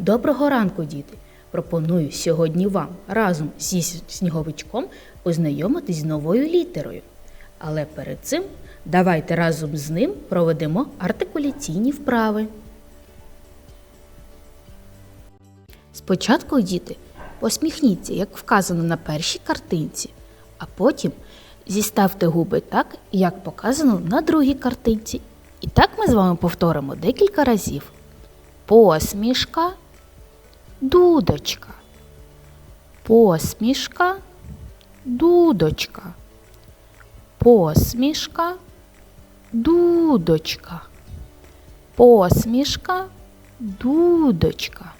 Доброго ранку, діти! Пропоную сьогодні вам разом зі сніговичком познайомитись з новою літерою. Але перед цим давайте разом з ним проведемо артикуляційні вправи. Спочатку, діти, посміхніться, як вказано на першій картинці, а потім зіставте губи так, як показано на другій картинці. І так ми з вами повторимо декілька разів. Посмішка, дудочка. Посмішка, дудочка. Посмішка, дудочка. Посмішка, дудочка.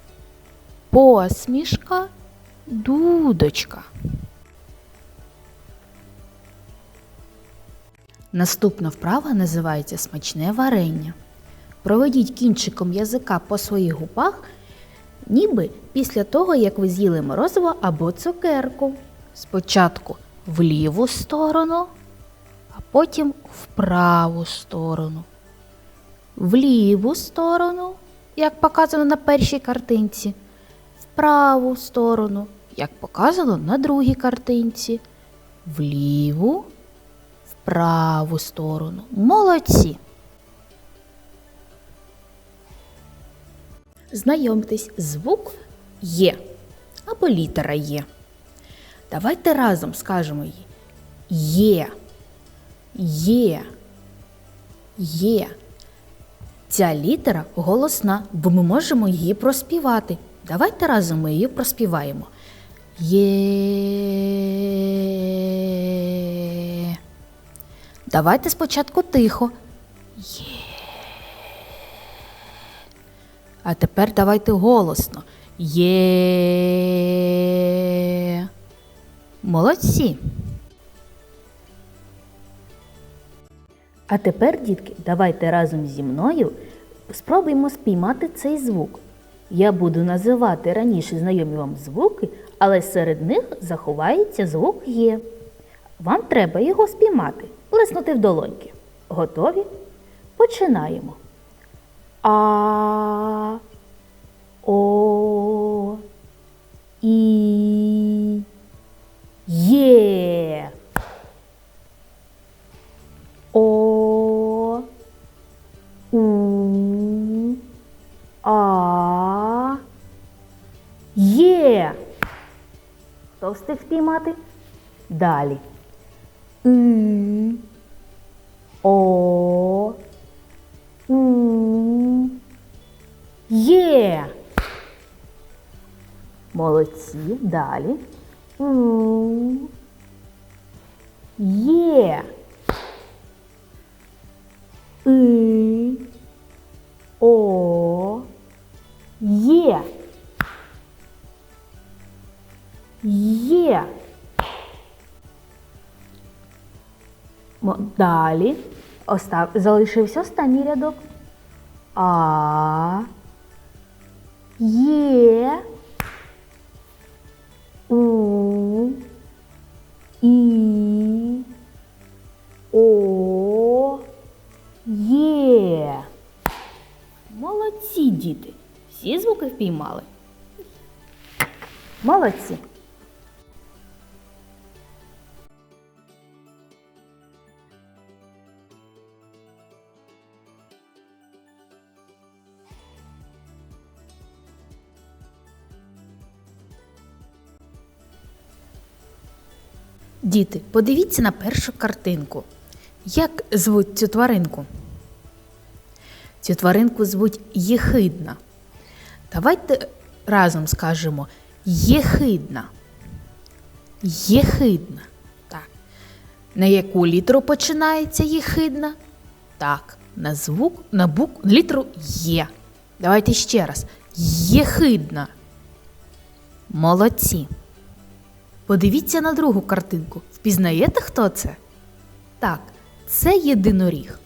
Посмішка, дудочка. Наступна вправа називається смачне варення. Проведіть кінчиком язика по своїх губах, ніби після того, як ви з'їли морозиво або цукерку. Спочатку в ліву сторону, а потім в праву сторону. В ліву сторону, як показано на першій картинці, в праву сторону, як показано на другій картинці, в ліву, в праву сторону. Молодці! Знайомтесь, звук є або літера є. Давайте разом скажемо її. Є. Є. Є. Ця літера голосна, бо ми можемо її проспівати. Давайте разом ми її проспіваємо. Є. Давайте спочатку тихо. Є. А тепер давайте голосно. Є. Молодці. А тепер, дітки, давайте разом зі мною спробуємо спіймати цей звук. Я буду називати раніше знайомі вам звуки, але серед них заховається звук є. Вам треба його спіймати, плеснути в долоньки. Готові? Починаємо. А, О, І, Є. О, У, А, Є. Хто встиг спіймати? Далі. И, О, Молодці. Далі. Є. И, О, Є. Є. Далі. Остав... Залишився останній рядок. А. Є. У. І. О. Є. Молодці, діти. Всі звуки впіймали. Молодці. Діти, подивіться на першу картинку. Як звуть цю тваринку? Цю тваринку звуть Єхидна. Давайте разом скажемо Єхидна. Єхидна. Так. На яку літеру починається єхидна? Так, на звук, на букву, літеру Є. Давайте ще раз. Єхидна. Молодці. Подивіться на другу картинку. Впізнаєте, хто це? Так, це єдиноріг.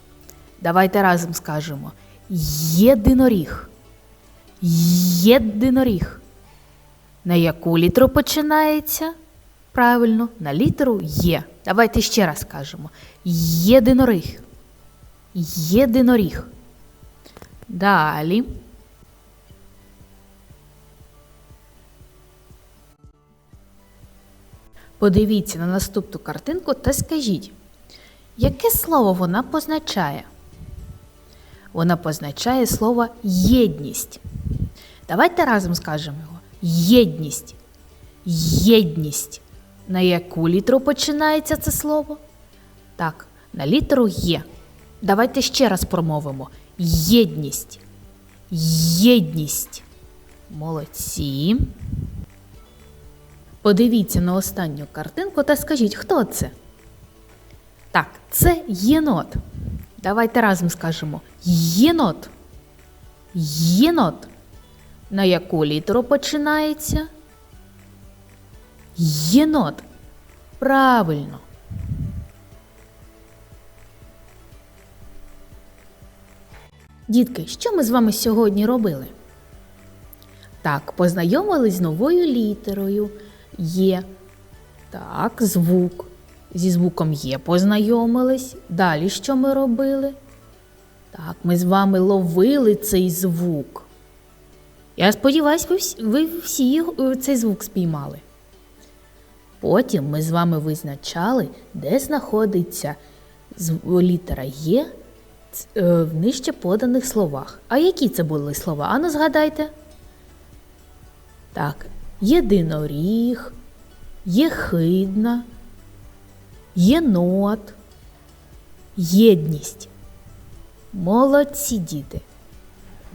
Давайте разом скажемо єдиноріг. Єдиноріг. На яку літеру починається? Правильно, на літеру Є. Давайте ще раз скажемо. Єдиноріг. Єдиноріг. Далі. Подивіться на наступну картинку та скажіть, яке слово вона позначає? Вона позначає слово єдність. Давайте разом скажемо його. Єдність. Єдність. На яку літеру починається це слово? Так, на літеру Є. Давайте ще раз промовимо. Єдність. Єдність. Молодці. Подивіться на останню картинку та скажіть, хто це? Так, це єнот. Давайте разом скажемо єнот. Єнот. На яку літеру починається? Єнот. Правильно. Дітки, що ми з вами сьогодні робили? Так, познайомились з новою літерою Є. Так, звук. Зі звуком є познайомились. Далі що ми робили? Так, ми з вами ловили цей звук. Я сподіваюся, ви всі, ви всі цей звук спіймали. Потім ми з вами визначали, де знаходиться літера Є е, в нижче поданих словах. А які це були слова? Ану, згадайте. Так, єдиноріг, єхидна, єнот, єдність. Молодці діти.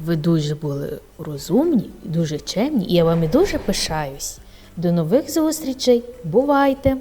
Ви дуже були розумні, дуже чемні, і я вами дуже пишаюсь. До нових зустрічей. Бувайте!